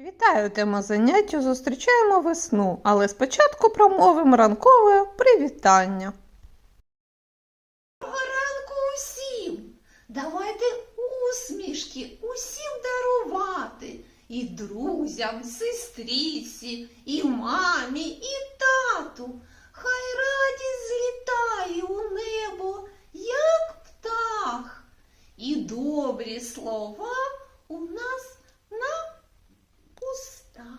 Вітаю тема заняття. Зустрічаємо весну, але спочатку промовимо ранкове привітання. Доброго ранку усім. Давайте усмішки усім дарувати. І друзям, сестріці, і мамі, і тату. Хай радість злітає у небо, як птах. І добрі слова у нас на устах.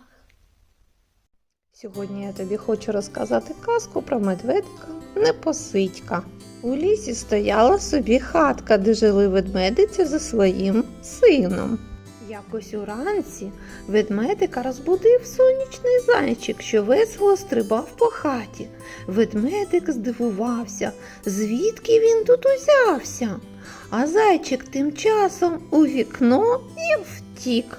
Сьогодні я тобі хочу розказати казку про медведика Непосидька. У лісі стояла собі хатка, де жили ведмедиця зі своїм сином. Якось уранці ведмедика розбудив сонячний зайчик, що весело стрибав по хаті. Ведмедик здивувався, звідки він тут узявся. А зайчик тим часом у вікно і втік.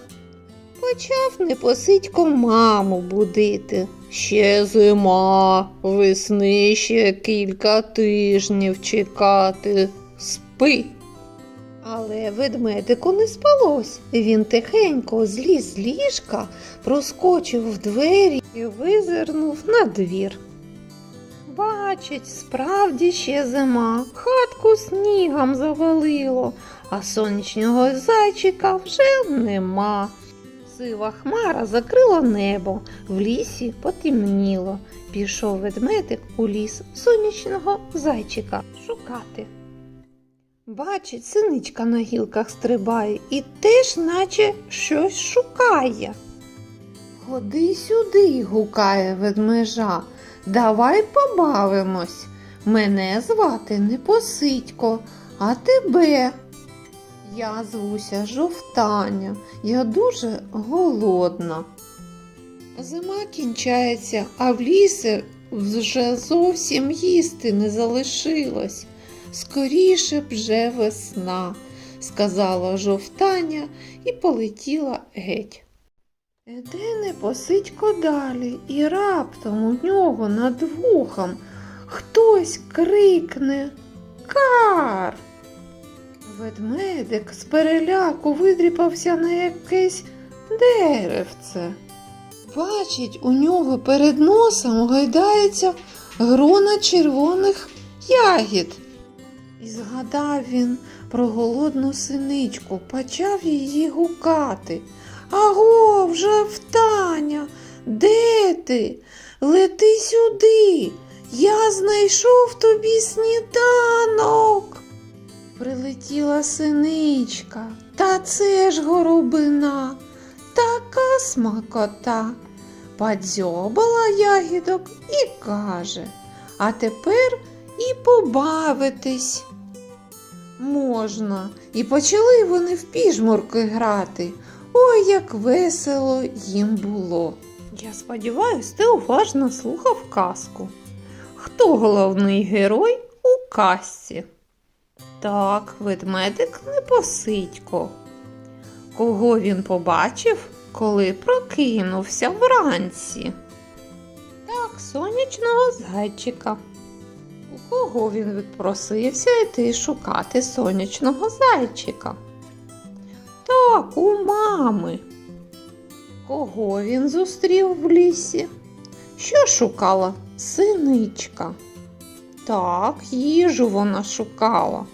Почав непосидько маму будити. Ще зима, весни ще кілька тижнів чекати. Спи. Але ведмедику не спалось. Він тихенько зліз з ліжка, проскочив в двері і визирнув на двір. Бачить, справді ще зима, хатку снігом завалило, а сонячного зайчика вже нема. Сива хмара закрила небо, в лісі потемніло. Пішов ведмедик у ліс сонячного зайчика шукати. Бачить, синичка на гілках стрибає і теж наче щось шукає. Ходи сюди, гукає ведмежа, давай побавимось. Мене звати Непосидько, а тебе. Я звуся жовтаня, я дуже голодна. Зима кінчається, а в лісі вже зовсім їсти не залишилось. Скоріше б вже весна, сказала жовтаня і полетіла геть. Іде непосидько далі, і раптом у нього над вухом хтось крикне Кар. Ведмедик з переляку видріпався на якесь деревце. Бачить, у нього перед носом гойдається грона червоних ягід. І згадав він про голодну синичку, почав її гукати. Аго, вже втаня, де ти? Лети сюди. Я знайшов тобі сніданок. Прилетіла синичка, та це ж горобина, така смакота. Подзьобала ягідок і каже, а тепер і побавитись. Можна. І почали вони в піжмурки грати. Ой, як весело їм було. Я сподіваюсь, ти уважно слухав казку. Хто головний герой у казці? Так, ведмедик непосидько. Кого він побачив, коли прокинувся вранці? Так, сонячного зайчика. У кого він відпросився йти шукати сонячного зайчика? Так, у мами. Кого він зустрів в лісі? Що шукала синичка? Так, їжу вона шукала.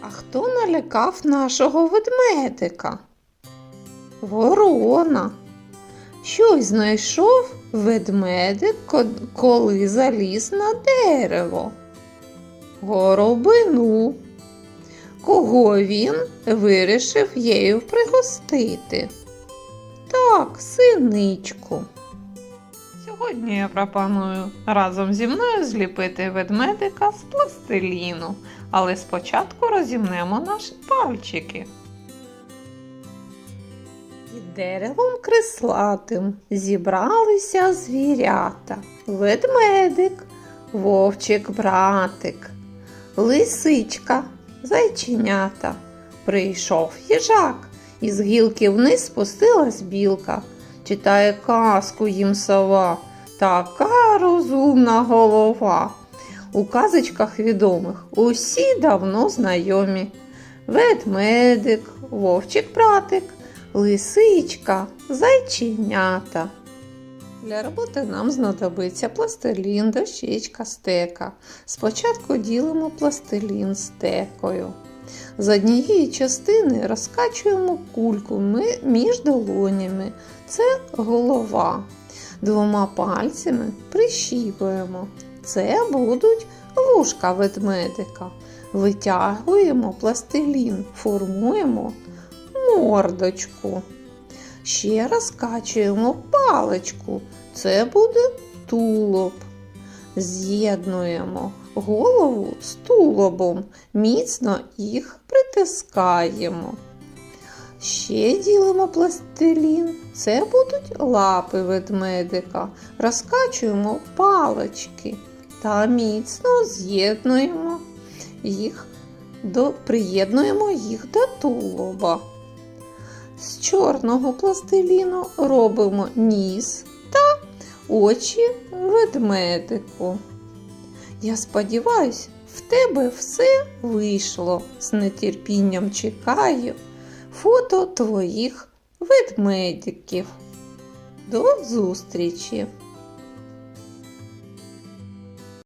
А хто налякав нашого ведмедика? Ворона. Щось знайшов ведмедик, коли заліз на дерево. Горобину. Кого він вирішив її пригостити? Так, синичку. Сьогодні я пропоную разом зі мною зліпити ведмедика з пластиліну, але спочатку розімнемо наші пальчики. Під деревом крислатим зібралися звірята, ведмедик, вовчик братик, лисичка, зайченята. Прийшов їжак, із гілки вниз спустилась білка. Читає казку їм сова, така розумна голова. У казочках відомих усі давно знайомі. Ведмедик, вовчик братик, лисичка, зайченята. Для роботи нам знадобиться пластилін, дощечка, стека. Спочатку ділимо пластилін стекою. З однієї частини розкачуємо кульку між долонями. Це голова. Двома пальцями прищіпуємо. Це будуть вушка ведмедика. Витягуємо пластилін, формуємо мордочку. Ще розкачуємо паличку. Це буде тулуб. З'єднуємо голову з тулубом, міцно їх притискаємо. Ще ділимо пластилін. Це будуть лапи ведмедика. Розкачуємо палички та міцно з'єднуємо їх до, приєднуємо їх до тулуба. З чорного пластиліну робимо ніс та очі ведмедику. Я сподіваюсь, в тебе все вийшло. З нетерпінням чекаю фото твоїх ведмедиків. До зустрічі!